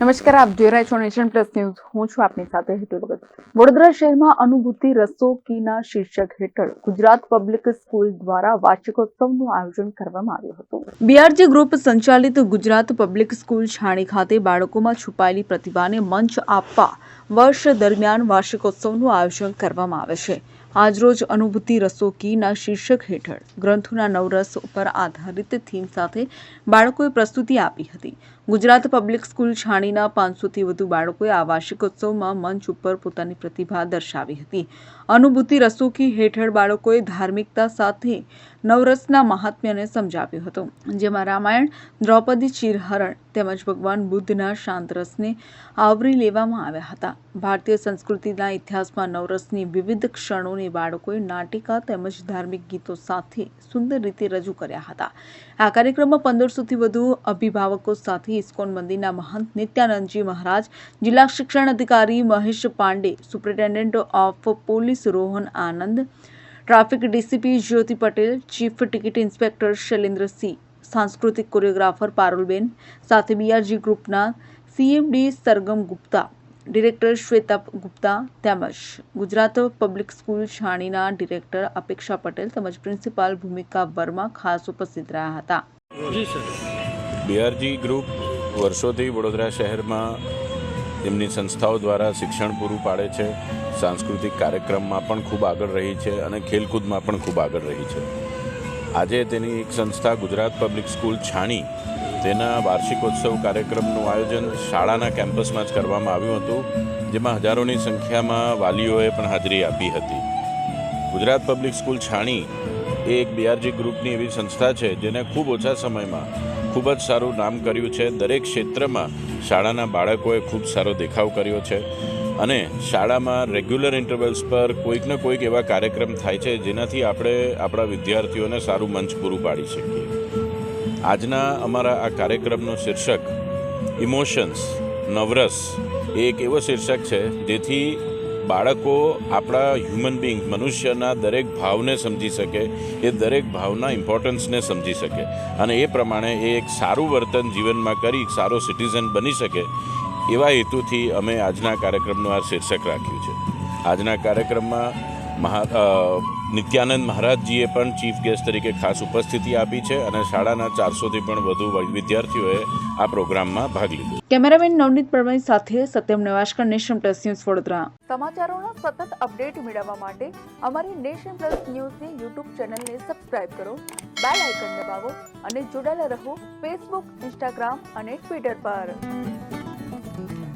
નમસ્કાર, આપ જોઈ રહ્યા છો નેશન પ્લસ ન્યૂઝ. હું છું આપની સાથે હેતુ ભગત. વડોદરા શહેરમાં અનુભૂતિ રસોકીના શીર્ષક હેઠળ ગુજરાત પબ્લિક સ્કૂલ દ્વારા વાર્ષિકોત્સવનું આયોજન કરવામાં આવ્યું હતું. બીઆરજી ગ્રુપ સંચાલિત ગુજરાત પબ્લિક સ્કૂલ છાણી ખાતે બાળકોમાં છુપાયેલી પ્રતિભાને મંચ આપવા વર્ષ દરમિયાન વાર્ષિકોત્સવનું આયોજન કરવામાં આવે છે. આજરોજ અનુભૂતિ રસોકીના શીર્ષક હેઠળ ગ્રંથોના નવરસ ઉપર આધારિત થીમ સાથે બાળકોએ પ્રસ્તુતિ આપી હતી. ગુજરાત પબ્લિક સ્કૂલ છાણીના પાંચસોથી વધુ બાળકોએ આ વાર્ષિકોત્સવમાં મંચ ઉપર પોતાની પ્રતિભા દર્શાવી હતી. અનુભૂતિ રસોકી હેઠળ બાળકોએ ધાર્મિકતા સાથે નવરસના મહાત્મ્યને સમજાવ્યું હતું. જેમાં રામાયણ, દ્રૌપદી, ચીરહરણ તેમજ ભગવાન બુદ્ધના શાંત રસને આવરી લેવામાં આવ્યા હતા. ભારતીય સંસ્કૃતિના ઇતિહાસમાં નવરસની વિવિધ ક્ષણોને બાળકોએ નાટિકા તેમજ ધાર્મિક ગીતો સાથે સુંદર રીતે રજૂ કર્યા હતા. આ કાર્યક્રમમાં પંદરસોથી વધુ અભિભાવકો સાથે ઇસ્કોન મંદિરના મહંત નિત્યાનંદજી મહારાજ, જિલ્લા શિક્ષણ અધિકારી Mahesh Pandey, superintendent of police Rohan Anand, traffic DCP Jyoti Patel, chief ticket inspector Shailendrasinh સાંસ્કૃતિક કોરિયોગ્રાફર પારુલબેન સાથે બીઆરજી ગ્રુપના સીએમડી સરગમ ગુપ્તા ડિરેક્ટર શ્વેતા ગુપ્તા તેમજ ગુજરાત પબ્લિક સ્કૂલ છાણીના ડિરેક્ટર અપેક્ષા પટેલ તેમજ પ્રિન્સિપાલ ભૂમિકા વર્મા ખાસ ઉપસ્થિત રહ્યા હતા. બીઆરજી ગ્રુપ વર્ષોથી વડોદરા શહેરમાં તેમની સંસ્થાઓ દ્વારા શિક્ષણ પૂરું પાડે છે. સાંસ્કૃતિક કાર્યક્રમમાં પણ ખૂબ આગળ રહી છે અને ખેલકૂદમાં પણ ખૂબ આગળ રહી છે. આજે તેની એક સંસ્થા ગુજરાત પબ્લિક સ્કૂલ છાણી તેના વાર્ષિકોત્સવ કાર્યક્રમનું આયોજન શાળાના કેમ્પસમાં જ કરવામાં આવ્યું હતું, જેમાં હજારોની સંખ્યામાં વાલીઓએ પણ હાજરી આપી હતી. ગુજરાત પબ્લિક સ્કૂલ છાણી એ એક બીઆરજી ગ્રુપની એવી સંસ્થા છે, જેને ખૂબ ઓછા સમયમાં ખૂબ જ સારું નામ કર્યું છે. દરેક ક્ષેત્રમાં શાળાના બાળકોએ ખૂબ સારો દેખાવ કર્યો છે. અને શાળામાં રેગ્યુલર ઇન્ટરવેલ્સ પર કોઈક ને કોઈક એવા કાર્યક્રમ થાય છે જેનાથી આપણે આપણા વિદ્યાર્થીઓને સારું મંચ પૂરું પાડી શકીએ. આજના અમારા આ કાર્યક્રમનો શીર્ષક ઇમોશન્સ નવરસ એ એક એવો શીર્ષક છે જેથી બાળકો આપણા હ્યુમન બિંગ મનુષ્યના દરેક ભાવને સમજી શકે, એ દરેક ભાવના ઇમ્પોર્ટન્સને સમજી શકે. અને એ પ્રમાણે એ એક સારું વર્તન જીવનમાં કરી, સારો સિટીઝન બની શકે. એવા હેતુથી અમે આજના કાર્યક્રમનું આ શીર્ષક રાખ્યું છે. આજના કાર્યક્રમમાં મહા નિત્યાનંદ મહારાજજીએ પણ ચીફ ગેસ્ટ તરીકે ખાસ ઉપસ્થિતિ આપી છે અને શાળાના ચારસોથી પણ વધુ વિદ્યાર્થીઓએ આ પ્રોગ્રામમાં ભાગ લીધો. કેમેરામેન નવનીત પરમાઈ સાથે Satyam Nevashkar nation plus news Vadodara. સમાચારોનો સતત અપડેટ મેળવવા માટે અમારી નેશન પ્લસ ન્યૂઝની યુટ્યુબ ચેનલને સબસ્ક્રાઇબ કરો બેલ આઇકન દબાવો અને જોડાયેલા રહો ફેસબુક ઇન્સ્ટાગ્રામ અને ટ્વિટર પર. Mm-hmm.